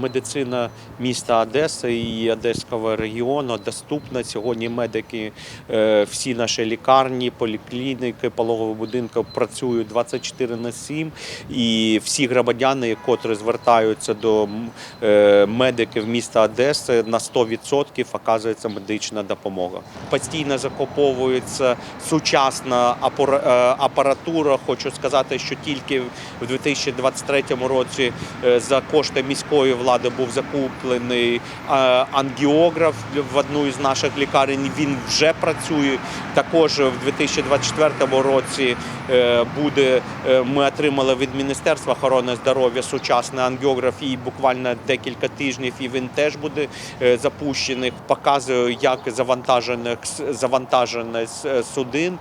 медицина міста Одеса і Одеського регіону доступна. Сьогодні медики, е, всі наші лікарні, поліклініки, пологові будинки працюють 24 на 7. І всі громадяни, котрі звертаються до е, медиків міста Одеси, на 100% оказується медична допомога. Постійно закуповується сучасна е, апаратура. Хочу сказати, що тільки в 2023 році за кошти міської влади був закуплений е, ангіограф в одну із наших лікарень. Він вже працює. Також в 2024 році е, буде. е, Ми отримали від Міністерства охорони здоров'я сучасний ангіограф і буквально декілька тижнів і він теж буде запущений. Показує, як завантажених завантажений с- судин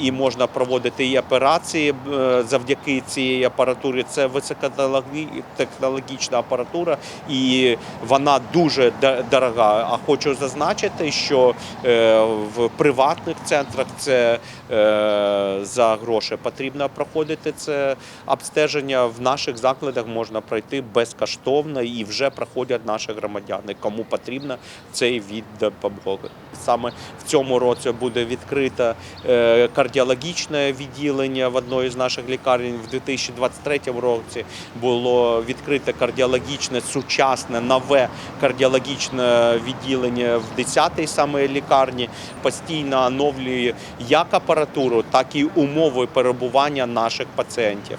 і можна проводити і операції завдяки цій апаратурі. Це високотехнологічна апаратура, і вона дуже дорога. А хочу зазначити, що е, в приватних центрах це е, за гроші потрібно проходити це обстеження. В наших закладах можна пройти безкоштовно і вже проходять наші громадяни. Кому потрібно цей від допомоги. Саме в цьому році буде відкрите е, кардіологічне відділення в одної з наших лікарень. В 2023 році було відкрите кардіологічне сучасне нове кардіологічне відділення в 10-й саме лікарні. Постійно оновлює як апаратуру, так і умови перебування наших пацієнтів.